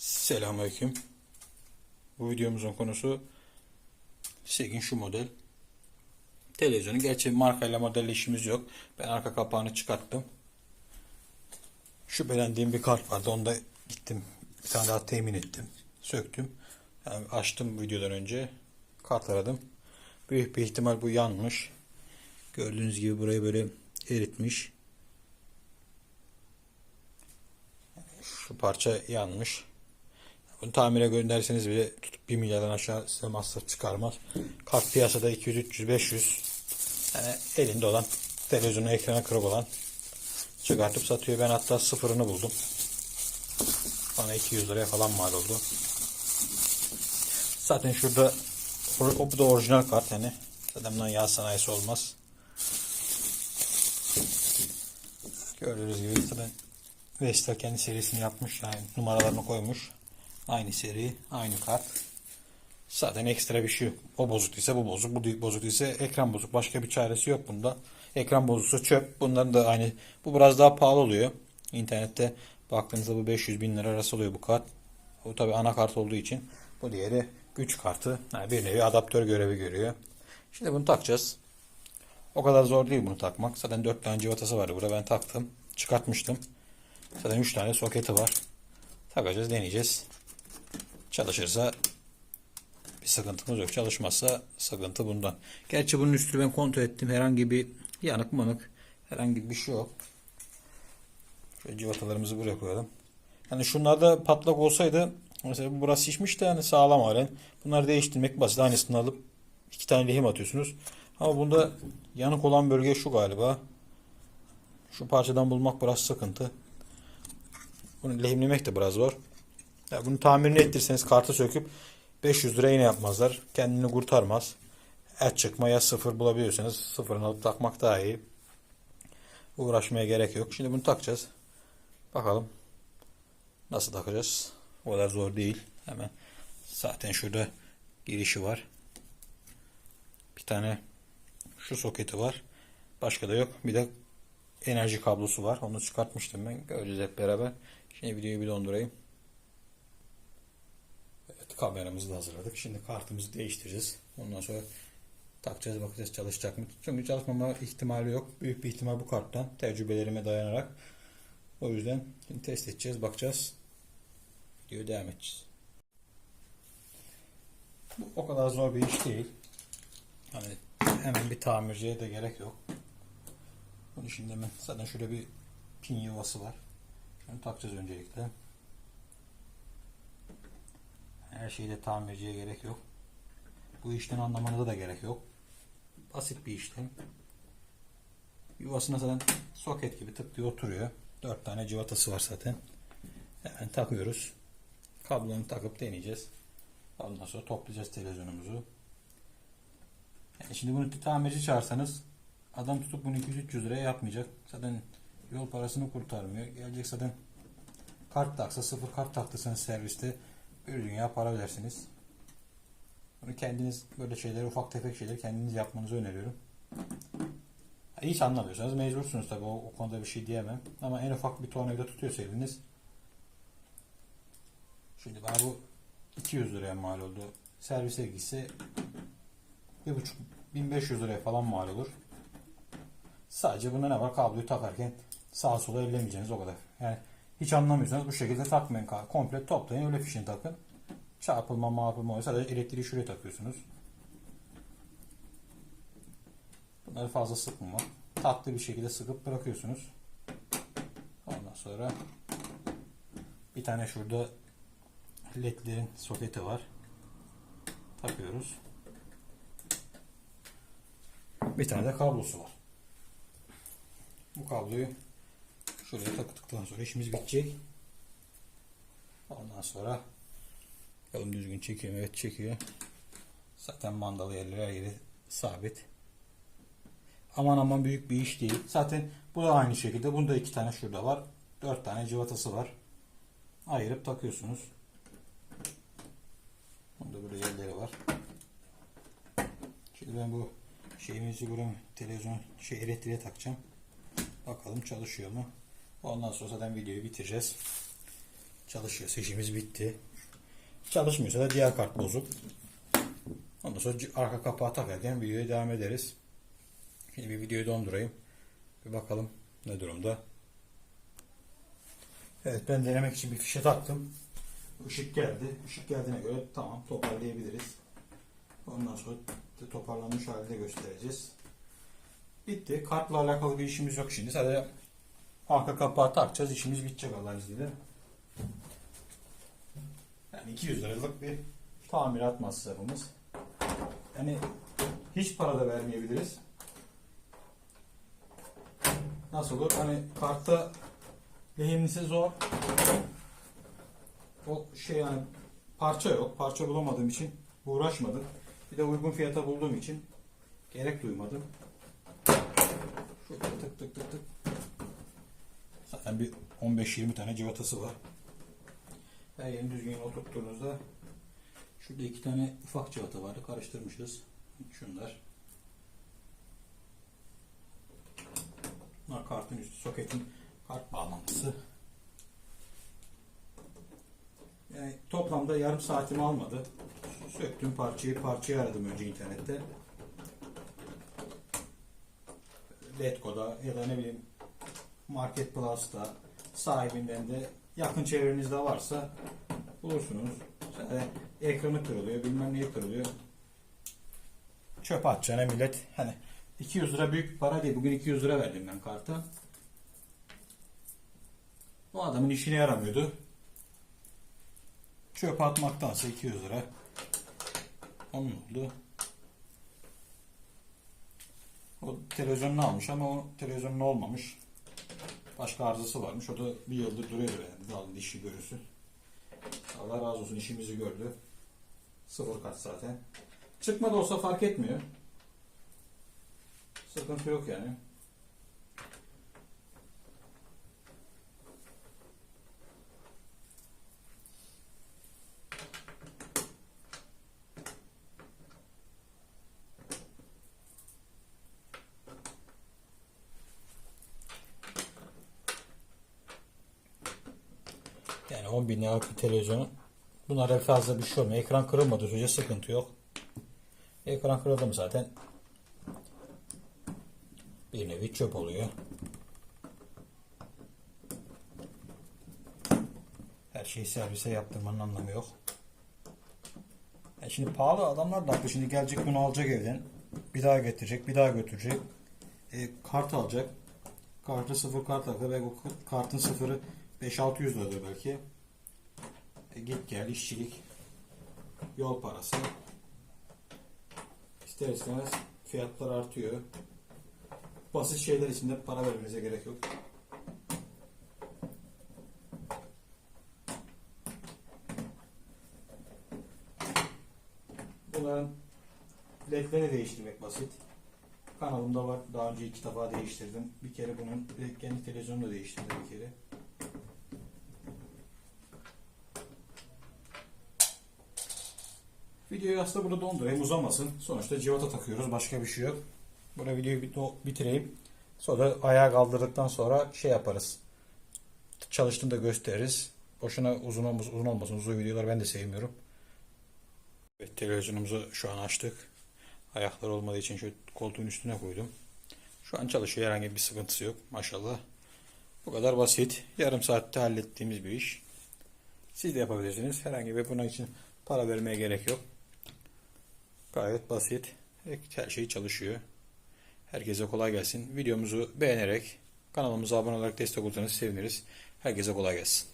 Selamünaleyküm. Bu videomuzun konusu Segin şu model. Televizyonu. Gerçi markayla modelle işimiz yok. Ben arka kapağını çıkarttım. Şüphelendiğim bir kart vardı. Onu da gittim. Bir tane daha temin ettim. Söktüm. Yani açtım videodan önce. Kart aradım. Büyük bir ihtimal bu yanmış. Gördüğünüz gibi burayı böyle eritmiş. Şu parça yanmış. Bunu tamire gönderseniz bile tutup 1 milyardan aşağı size masraf çıkarmaz. Kart piyasada 200, 300, 500. Yani elinde olan televizyonun ekranı kırık olan çıkartıp satıyor. Ben hatta sıfırını buldum. Bana 200 liraya falan mal oldu. Zaten şurada o bu da orijinal kart yani. Zaten bundan yağ sanayisi olmaz. Gördüğünüz gibi zaten Vestel kendi serisini yapmış. Yani numaralarını koymuş. Aynı seri, aynı kart. Zaten ekstra bir şey yok. O bozuktuysa bu bozuk, bu bozuktuysa ekran bozuk. Başka bir çaresi yok bunda. Ekran bozuksa çöp. Bunların da aynı. Bu biraz daha pahalı oluyor. İnternette baktığınızda bu 500 bin lira arası oluyor bu kart. Bu tabi anakart olduğu için. Bu diğeri güç kartı. Yani bir nevi adaptör görevi görüyor. Şimdi bunu takacağız. O kadar zor değil bunu takmak. Zaten 4 tane civatası vardı burada. Ben taktım. Çıkartmıştım. Zaten 3 tane soketi var. Takacağız, deneyeceğiz. Çalışırsa bir sıkıntımız yok. Çalışmazsa sıkıntı bundan. Gerçi bunun üstünü ben kontrol ettim. Herhangi bir yanık manık herhangi bir şey yok. Şöyle civatalarımızı buraya koyalım. Yani şunlarda patlak olsaydı mesela burası şişmiş de yani sağlam halen. Bunları değiştirmek basit. Aynısını alıp iki tane lehim atıyorsunuz. Ama bunda yanık olan bölge şu galiba. Şu parçadan bulmak biraz sıkıntı. Bunu lehimlemek de biraz zor. Ya bunu tamirini ettirseniz kartı söküp 500 lira yine yapmazlar. Kendini kurtarmaz. Et çıkma ya sıfır bulabiliyorsanız sıfırını alıp takmak daha iyi. Uğraşmaya gerek yok. Şimdi bunu takacağız. Bakalım nasıl takacağız. O kadar zor değil. Hemen zaten şurada girişi var. Bir tane şu soketi var. Başka da yok. Bir de enerji kablosu var. Onu çıkartmıştım ben. Göreceğiz hep beraber. Şimdi videoyu bir dondurayım. Kameramızı da hazırladık. Şimdi kartımızı değiştireceğiz. Ondan sonra takacağız bakacağız çalışacak mı. Çünkü çalışmama ihtimali yok. Büyük bir ihtimal bu karttan tecrübelerime dayanarak. O yüzden şimdi test edeceğiz bakacağız. Videoya devam edeceğiz. Bu o kadar zor bir iş değil. Hani hemen bir tamirciye de gerek yok. Bunu şimdi hemen zaten şöyle bir pin yuvası var. Şunu takacağız öncelikle. Her şeyde tamirciye gerek yok. Bu işten anlamanıza da gerek yok. Basit bir işlem. Yuvasına zaten soket gibi tık diye oturuyor. 4 tane civatası var zaten. Hemen takıyoruz. Kablonu takıp deneyeceğiz. Ondan sonra toplayacağız televizyonumuzu. Yani şimdi bunu tamirci çağırsanız adam tutup bunu 200-300 liraya yapmayacak. Zaten yol parasını kurtarmıyor. Gelecek zaten kart taksa sıfır kart taktıysanız serviste bir dünya para ödersiniz. Bunu kendiniz böyle şeyleri ufak tefek şeyleri kendiniz yapmanızı öneriyorum. Hiç anlamıyorsanız mecbursunuz tabi o, o konuda bir şey diyemem. Ama en ufak bir tornavida tutuyorsa eliniz Şimdi bana bu 200 liraya mal oldu. Servise gitse 1,5 1500 liraya falan mal olur. Sadece bunda ne var? Kabloyu takarken sağa sola ellemeyeceğiniz o kadar. Yani hiç anlamıyorsanız bu şekilde takmayın. Komple toplayın öyle fişini takın. Çarpılma mağpılma oluyor. Sadece elektriği şuraya takıyorsunuz. Bunları fazla sıkmama. Tatlı bir şekilde sıkıp bırakıyorsunuz. Ondan sonra bir tane şurada ledlerin soketi var. Takıyoruz. Bir tane de kablosu var. Bu kabloyu şuraya taktıktan sonra işimiz bitecek. Ondan sonra bakalım düzgün çekiyor? Evet çekiyor. Zaten mandalı yerleri her yeri sabit. Aman aman büyük bir iş değil. Zaten bu da aynı şekilde. Bunda iki tane şurada var. Dört tane civatası var. Ayırıp takıyorsunuz. Bunda böyle yerleri var. Şimdi ben bu şeyimizi buranın televizyon şey elektriğe takacağım. Bakalım çalışıyor mu? Ondan sonra zaten videoyu bitireceğiz. Çalışıyorsa işimiz bitti. Çalışmıyorsa da diğer kart bozuk. Ondan sonra arka kapağı takarken videoya devam ederiz. Şimdi bir videoyu dondurayım. Bir bakalım ne durumda. Evet ben denemek için bir fişe taktım. Işık geldi. Işık geldiğine göre tamam toparlayabiliriz. Ondan sonra toparlanmış halde göstereceğiz. Bitti. Kartla alakalı bir işimiz yok şimdi. Sadece arka kapağı takacağız. İşimiz bitecek Allah'ın izniyle. Yani 200 liralık bir tamirat masrafımız. Yani hiç para da vermeyebiliriz. Nasıl olur? Hani kartta lehimlisi zor. O şey yani parça yok. Parça bulamadığım için uğraşmadım. Bir de uygun fiyata bulduğum için gerek duymadım. Şöyle tık tık tık tık. Zaten bir 15-20 tane civatası var. Her yerini düzgün oturttuğunuzda şurada iki tane ufak civata vardı. Karıştırmışız. Şunlar. Bunlar kartın üstü. Soketin kart bağlantısı. Yani toplamda yarım saatimi almadı. Söktüm parçayı. Parçayı aradım önce internette. Letgo'da ya da ne bileyim Market Plus'ta sahibinden de yakın çevrenizde varsa bulursunuz. Zaten ekranı kırılıyor, bilmem neyi kırılıyor. Çöp atacağına millet hani 200 lira büyük para değil. Bugün 200 lira verdim ben karta. O adamın işine yaramıyordu. Çöp atmaktansa 200 lira. Onun oldu. O televizyonunu almış ama o televizyonun olmamış. Başka arızası varmış. O da bir yıldır duruyor yani. Dalın dişi görüsü. Allah razı olsun işimizi gördü. Sıfır kat zaten. Çıkma da olsa fark etmiyor. Sıkıntı yok yani. 10 bin liralık bir televizyonun bunlara fazla bir şey olmuyor. Ekran kırılmadığı sürece sıkıntı yok. Ekran kırıldı mı zaten bir nevi çöp oluyor. Her şeyi servise yaptırmanın anlamı yok. Yani şimdi pahalı adamlar da haklı. Şimdi gelecek bunu alacak evden. Bir daha getirecek, bir daha götürecek. E, kart alacak. Kartı sıfır kart alacak. Belki o kartın sıfırı 5-600 liradır belki. E, git gel, işçilik, yol parası. İster istemez fiyatlar artıyor. Basit şeyler için de para vermenize gerek yok. Bunların ledlerini değiştirmek basit. Kanalımda var. Daha önce iki defa değiştirdim. Bir kere bunun kendi televizyonunu değiştirdim bir kere. Videoyu aslında burada dondurayım uzamasın. Sonuçta civata takıyoruz. Başka bir şey yok. Burada videoyu bitireyim. Sonra ayağa kaldırdıktan sonra şey yaparız. Çalıştığında gösteririz. Boşuna uzun olmasın, uzun olmasın. Uzun videolar ben de sevmiyorum. Evet, televizyonumuzu şu an açtık. Ayaklar olmadığı için şu koltuğun üstüne koydum. Şu an çalışıyor. Herhangi bir sıkıntısı yok. Maşallah. Bu kadar basit. Yarım saatte hallettiğimiz bir iş. Siz de yapabilirsiniz. Herhangi bir buna için para vermeye gerek yok. Gayet basit. Her şey çalışıyor. Herkese kolay gelsin. Videomuzu beğenerek kanalımıza abone olarak destek olursanız seviniriz. Herkese kolay gelsin.